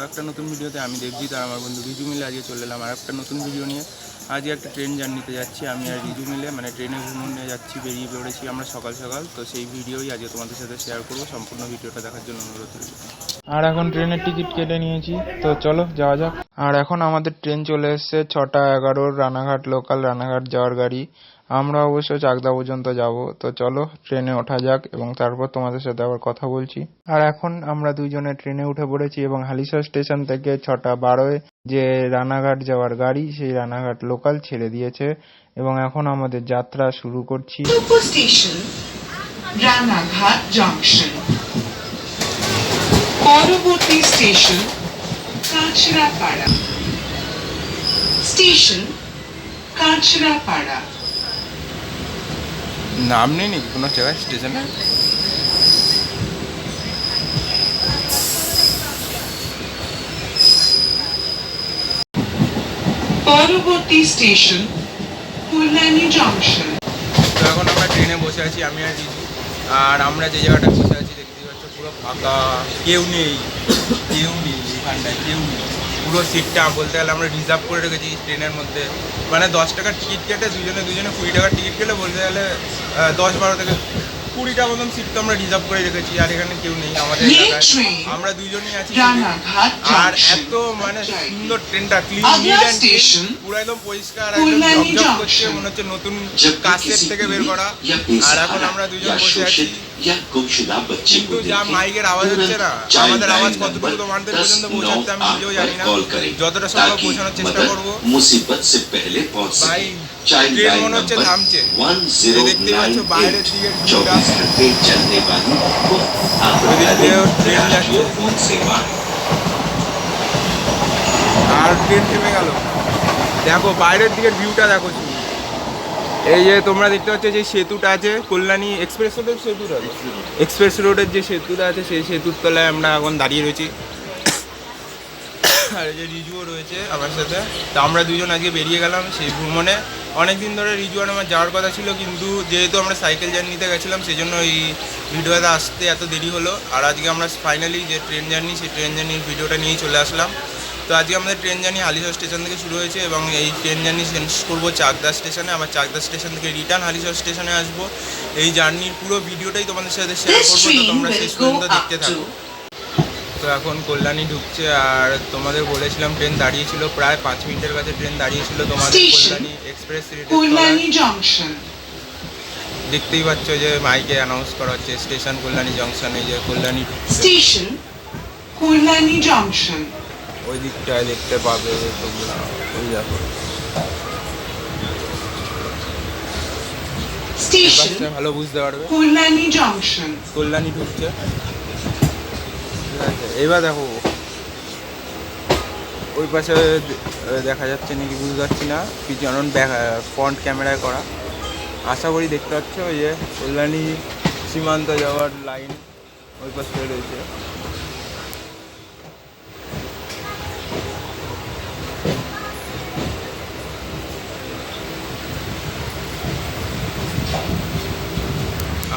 আর একটা নতুন ভিডিওতে আমি দেখছি, তার আমার বন্ধু রিজু মিলে আজকে চলে এলাম আর একটা নতুন ভিডিও নিয়ে। আজকে একটা ট্রেন জার্নিতে যাচ্ছি আমি আর রিজু মিলে মানে ট্রেনে ভ্রমণে যাচ্ছি, বেরিয়ে পড়েছি আমরা সকাল সকাল। তো সেই ভিডিওই আজকে তোমাদের সাথে শেয়ার করব, সম্পূর্ণ ভিডিওটা দেখার জন্য অনুরোধ আর এখন ট্রেনের টিকিট কেটে নিয়েছি, তো চলো যাওয়া যাক। আর এখন আমাদের ট্রেন চলে এসছে ছটা এগারোর রানাঘাট লোকাল রানাঘাট যাওয়ার গাড়ি। আমরা অবশ্য চাকদা পর্যন্ত যাব। তো চলো ট্রেনে ওঠা যাক এবং তারপর তোমাদের সাথে আবার কথা বলছি। আর এখন আমরা দুইজনে ট্রেনে উঠে পড়েছি এবং হালিশা স্টেশন থেকে ছটা বারোয় যে রানাঘাট যাওয়ার গাড়ি সেই রানাঘাট লোকাল ছেড়ে দিয়েছে এবং এখন আমাদের যাত্রা শুরু করছি। Station, রানাঘাট জংশন পরবর্তী স্টেশন কাঁচরাপাড়া স্টেশন কাঁচরাপাড়া নাম নেই নাকি কোনো জায়গায় স্টেশনে পরবর্তী স্টেশন কল্যাণী জংশন তো এখন আমরা ট্রেনে বসে আছি আমি আর রিজু আর আমরা যে জায়গাটায় বসে আছি দেখতে পাচ্ছ পুরো ফাঁকা কেউ নেই কেউ নেই। এখানটায় কেউ পুরো সিটটা বলতে গেলে আমরা রিজার্ভ করে রেখেছি ট্রেনের মধ্যে। মানে দশ টাকার টিকিট কেটে দুজনে দুজনে কুড়ি টাকার টিকিট কেটে বলতে গেলে দশ বারো থেকে কুড়িটা মতন সিট তো আমরা রিজার্ভ করে রেখেছি আর এখানে কেউ নেই আমাদের আমরা দুজনই আছি আর এত মানে সুন্দর ট্রেনটা ক্লিন পুরো একদম পরিষ্কার একদম করছে মনে হচ্ছে নতুন কাছের থেকে বের করা আর এখন আমরা দুজন বসে আছি কিন্তু যা মাইকের আওয়াজ হচ্ছে না আমাদের আওয়াজ কতটুকু তোমাদের পর্যন্ত পৌঁছাচ্ছে আমি নিজেও জানি না যতটা সম্ভব পৌঁছানোর চেষ্টা করব মুসিবত সে পহলে পৌঁছ আর ট্রেন থেমে গেল। দেখো বাইরের দিকের ভিউটা দেখো এই যে তোমরা দেখতে পাচ্ছ যে সেতুটা আছে কল্যাণী এক্সপ্রেস রোডের সেতুটা এক্সপ্রেস রোডের যে সেতুটা আছে সেই সেতুর তলায় আমরা এখন দাঁড়িয়ে রয়েছি। আর যে রিজুও রয়েছে আমার সাথে তা আমরা দুজন আজকে বেরিয়ে গেলাম সেই ভ্রমণে। অনেক দিন ধরে রিজু আর আমার যাওয়ার কথা ছিল কিন্তু যেহেতু আমরা সাইকেল জার্নিতে গেছিলাম সেই জন্য এই ভিডিওতে আসতে এত দেরি হলো। আর আজকে আমরা ফাইনালি যে ট্রেন জার্নি সেই ট্রেন জার্নির ভিডিওটা নিয়েই চলে আসলাম। তো আজকে আমাদের ট্রেন জার্নি হালিশহর স্টেশন থেকে শুরু হয়েছে এবং এই ট্রেন জার্নি শেষ করব চাকদা স্টেশনে আবার চাকদা স্টেশন থেকে রিটার্ন হালিশহর স্টেশনে আসব। এই জার্নির পুরো ভিডিওটাই তোমাদের সাথে শেয়ার করব তো তোমরা শেষ পর্যন্ত দেখতে থাকো। এখন কল্যাণী ঢুকছে আর তোমাদের বলেছিলাম ট্রেন দাঁড়িয়েছিল প্রায় পাঁচ মিনিটের কাছে ট্রেন দাঁড়িয়েছিল তোমাদের কল্যাণী এক্সপ্রেস কল্যাণী জংশন দেখতেই পাচ্ছ যে মাইকে অ্যানাউন্স করা হচ্ছে স্টেশন কল্যাণী জংশন এই যে কল্যাণী স্টেশন কল্যাণী জংশন ওই দিকটায় দেখতে পাবে তোমরা ওই দেখো। স্টেশন ভালো বুঝতে পারবে। কল্যাণী জংশন কল্যাণী ঢুকছে। এবার দেখো, ওই পাশে দেখা যাচ্ছে নাকি বুঝতে পারছি না, পিছন ফ্রন্ট ক্যামেরায় করা। আশা করি দেখতে পাচ্ছ, ওই যে কল্যাণী সীমান্ত যাওয়ার লাইন ওই পাশে রয়েছে।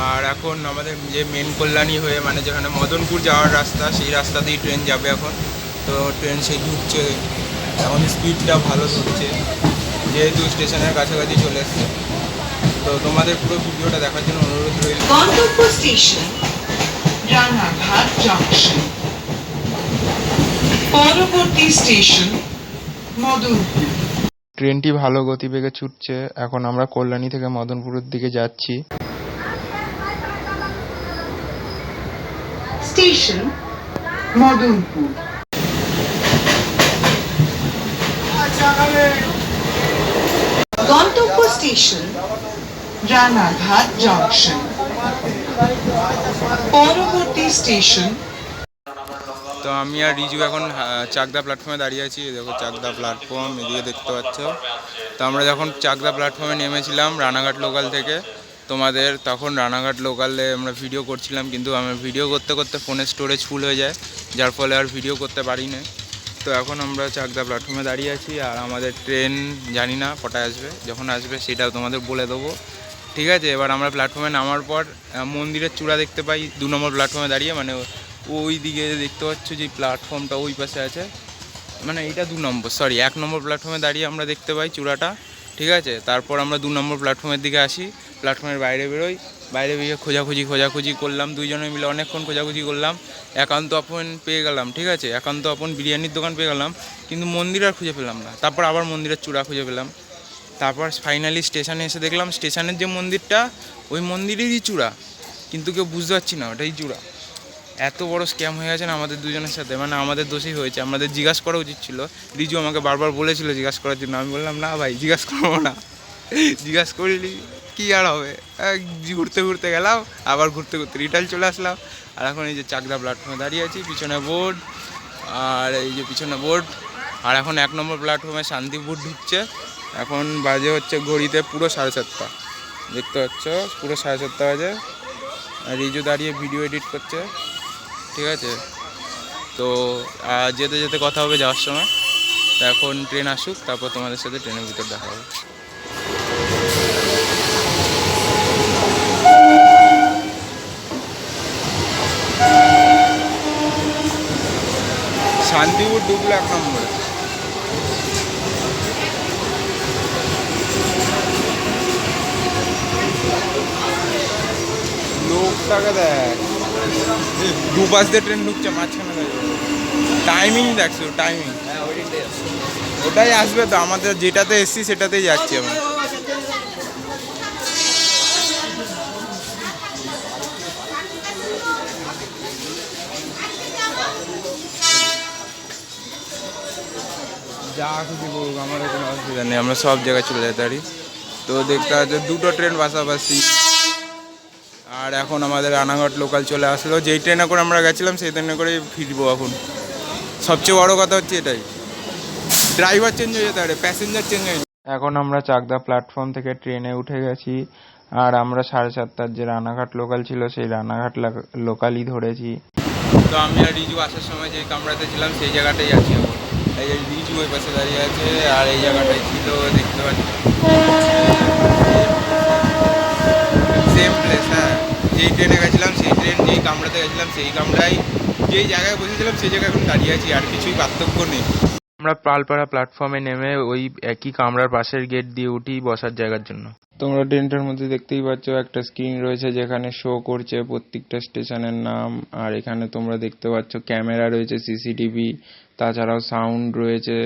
আর এখন আমাদের যে মেন কল্যাণী হয়ে মানে যেখানে মদনপুর যাওয়ার রাস্তা সেই রাস্তা দিয়ে ট্রেন যাবে এখন। তো ট্রেন সেই ঢুকছে। এখন স্পিডটা ভালো ধরছে। যেহেতু স্টেশনের কাছাকাছি চলে এসছে। তো তোমাদের পুরো ভিডিওটা দেখার জন্য অনুরোধ রইল। গন্তব্য স্টেশন রানাঘাট জংশন পরবর্তী স্টেশন মদনপুর। ট্রেনটি ভালো গতিবেগে ছুটছে। এখন আমরা কল্যাণী থেকে মদনপুরের দিকে যাচ্ছি। স্টেশন মদনপুর গন্তব্য স্টেশন রানাঘাট জংশন পরবর্তী স্টেশন তো আমি আর রিজু এখন চাকদা প্ল্যাটফর্মে দাঁড়িয়ে আছি। দেখো চাকদা প্ল্যাটফর্ম এদিকে দেখতে পাচ্ছ। তো আমরা যখন চাকদা প্ল্যাটফর্মে নেমেছিলাম, রানাঘাট লোকাল থেকে তোমাদের তখন রানাঘাট লোকালে আমরা ভিডিও করছিলাম, কিন্তু আমার ভিডিও করতে করতে ফোনের স্টোরেজ ফুল হয়ে যায়, যার ফলে আর ভিডিও করতে পারি না। তো এখন আমরা চাকদা প্ল্যাটফর্মে দাঁড়িয়ে আছি, আর আমাদের ট্রেন জানি না কটায় আসবে, যখন আসবে সেটাও তোমাদের বলে দেবো। ঠিক আছে, এবার আমরা প্ল্যাটফর্মে নামার পর মন্দিরের চূড়া দেখতে পাই, দু নম্বর প্ল্যাটফর্মে দাঁড়িয়ে মানে ওই দিকে দেখতে পাচ্ছ যে প্ল্যাটফর্মটা ওই পাশে আছে। মানে এটা দু নম্বর সরি এক নম্বর প্ল্যাটফর্মে দাঁড়িয়ে আমরা দেখতে পাই চূড়াটা। ঠিক আছে? তারপর আমরা দু নম্বর প্ল্যাটফর্মের দিকে আসি। প্ল্যাটফর্মের বাইরে বেরোই। বাইরে বেরিয়ে খোঁজাখুঁজি খোঁজাখুঁজি করলাম। দুইজনে মিলে অনেকক্ষণ খোঁজাখুঁজি করলাম। একান্ত আপন পেয়ে গেলাম, ঠিক আছে? একান্ত আপন বিরিয়ানির দোকান পেয়ে গেলাম। কিন্তু মন্দির আর খুঁজে পেলাম না। তারপর আবার মন্দিরের চূড়া খুঁজে পেলাম। তারপর ফাইনালি স্টেশনে এসে দেখলাম স্টেশনের যে মন্দিরটা, ওই মন্দিরেরই চূড়া। কিন্তু কেউ বুঝতে পারছি না, ওটাই চূড়া। এত বড় স্ক্যাম হয়ে গেছে না আমাদের দুজনের সাথে। মানে আমাদের দোষই হয়েছে। আমাদের জিজ্ঞাসা করা উচিত ছিল। রিজু আমাকে বারবার বলেছিল জিজ্ঞাসা করার জন্য। আমি বললাম, না ভাই, জিজ্ঞাসা করব না। জিজ্ঞাসা করিনি কী আর হবে? ঘুরতে ঘুরতে গেলাম, আবার ঘুরতে ঘুরতে রিটার্ন চলে আসলাম। আর এখন এই যে চাকদা প্ল্যাটফর্মে দাঁড়িয়ে আছি, পিছনে বোর্ড আর এই যে পিছনে বোর্ড আর এখন এক নম্বর প্ল্যাটফর্মে শান্তিপুর ঢুকছে। এখন বাজে হচ্ছে ঘড়িতে পুরো সাড়ে সাতটা। দেখতে পাচ্ছ, পুরো সাড়ে সাতটা বাজে। আর রিজু দাঁড়িয়ে ভিডিও এডিট করছে। ঠিক আছে? তো যেতে যেতে কথা হবে যাওয়ার সময়। তো এখন ট্রেন আসুক, তারপর তোমাদের সাথে ট্রেনের ভিতর দেখা হবে। শান্তিপুর ডুবলো এক নম্বরে লোকটাকে দেখ। দুপাশ দিয়ে ট্রেন ঢুকছে, মাঝখানে দেখ। টাইমিং দেখছ টাইমিং ওটাই আসবে তো, আমাদের যেটাতে এসছি সেটাতেই যাচ্ছি আমরা। যা খুশি বলুক আমারও কোনো অসুবিধা নেই, আমরা সব জায়গায় চলে যেতে পারি তো দেখতে পাচ্ছ, দুটো ট্রেন পাশাপাশি। আর এখন আমাদের রানাঘাট লোকাল চলে আসলো। যেই ট্রেনে করে আমরা গেছিলাম সেই ট্রেনে করেই ফিরবো এখন। সবচেয়ে বড় কথা হচ্ছে এটাই। ড্রাইভার চেঞ্জ হয়ে যেতে পারে প্যাসেঞ্জার চেঞ্জ হয়ে এখন আমরা চাকদা প্ল্যাটফর্ম থেকে ট্রেনে উঠে গেছি আর আমরা সাড়ে সাতটার যে রানাঘাট লোকাল ছিল সেই রানাঘাট লোকালই ধরেছি। তো আমি আর রিজু আসার সময় যে কামরাতে ছিলাম সেই জায়গাটাই আছি এই যে রিজু ওই পাশে দাঁড়িয়ে আছে আর এই জায়গাটাই ছিল দেখতে পাচ্ছি। সেম প্লেস হ্যাঁ। যেই ট্রেনে গেছিলাম সেই ট্রেন যেই কামরাতে গেছিলাম সেই কামরাই যেই জায়গায় বসেছিলাম সেই জায়গায় এখন দাঁড়িয়ে আছি আর কিছুই পার্থক্য নেই। আমরা পালপাড়া প্ল্যাটফর্মে নেমে ওই একই কামরার পাশের গেট দিয়ে উঠি বসার জায়গার জন্য। তোমরা ট্রেনটার মধ্যে দেখতেই পাচ্ছ একটা স্ক্রিন রয়েছে যেখানে শো করছে প্রত্যেকটা স্টেশনের নাম আর এখানে তোমরা দেখতে পাচ্ছ ক্যামেরা রয়েছে সিসিটিভি তাছাড়াও সাউন্ড রয়েছে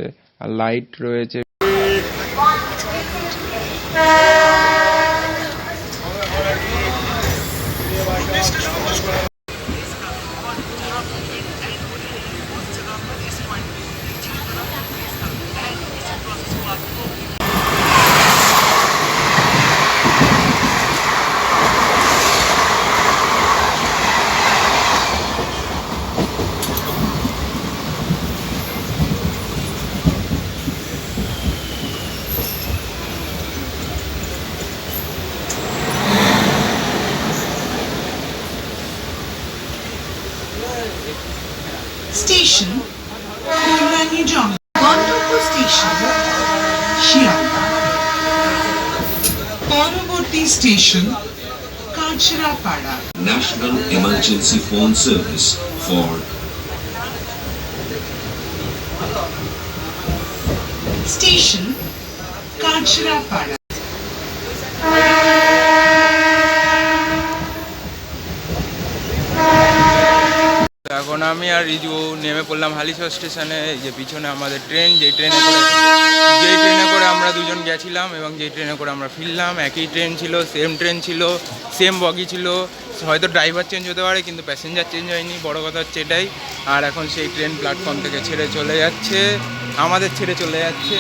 আর লাইট রয়েছে। স্টেশন কল্যাণী জং গন্তব্য স্টেশন শিয়ালদা পরবর্তী station Kanchrapara National Emergency Phone Service for station Kanchrapara তো এখন আমি আর রিজু নেমে পড়লাম হালিশহর স্টেশনে এই যে পিছনে আমাদের ট্রেন যেই ট্রেনে করে যেই ট্রেনে করে আমরা দুজন গেছিলাম এবং যেই ট্রেনে করে আমরা ফিরলাম একই ট্রেন ছিল সেম ট্রেন ছিল সেম বগি ছিল। হয়তো ড্রাইভার চেঞ্জ হতে পারে কিন্তু প্যাসেঞ্জার চেঞ্জ হয়নি বড় কথা হচ্ছে এটাই। আর এখন সেই ট্রেন প্ল্যাটফর্ম থেকে ছেড়ে চলে যাচ্ছে আমাদের ছেড়ে চলে যাচ্ছে।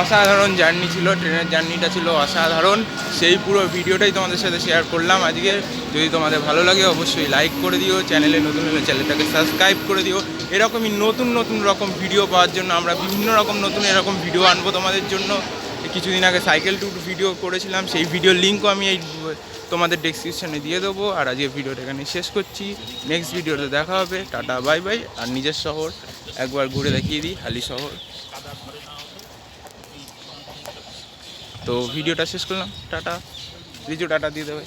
অসাধারণ জার্নি ছিল, ট্রেনের জার্নিটা ছিল অসাধারণ। সেই পুরো ভিডিওটাই তোমাদের সাথে শেয়ার করলাম আজকে। যদি তোমাদের ভালো লাগে অবশ্যই লাইক করে দিও চ্যানেলে নতুন হলে চ্যানেলটাকে সাবস্ক্রাইব করে দিও। এরকমই নতুন নতুন রকম ভিডিও পাওয়ার জন্য আমরা বিভিন্ন রকম নতুন এরকম ভিডিও আনব তোমাদের জন্য। কিছুদিন আগে সাইকেল ট্যুর ভিডিও করেছিলাম, সেই ভিডিও লিঙ্কও আমি এই তোমাদের ডেসক্রিপশনে দিয়ে দেবো। আর আজকে ভিডিওটা এখানে শেষ করছি। নেক্সট ভিডিওতে দেখা হবে। টাটা বাই বাই আর নিজের শহর একবার ঘুরে দেখিয়ে দিই, হালি শহর। তো ভিডিওটা শেষ করলাম টাটা। রিজু টাটা দিয়ে দেবে।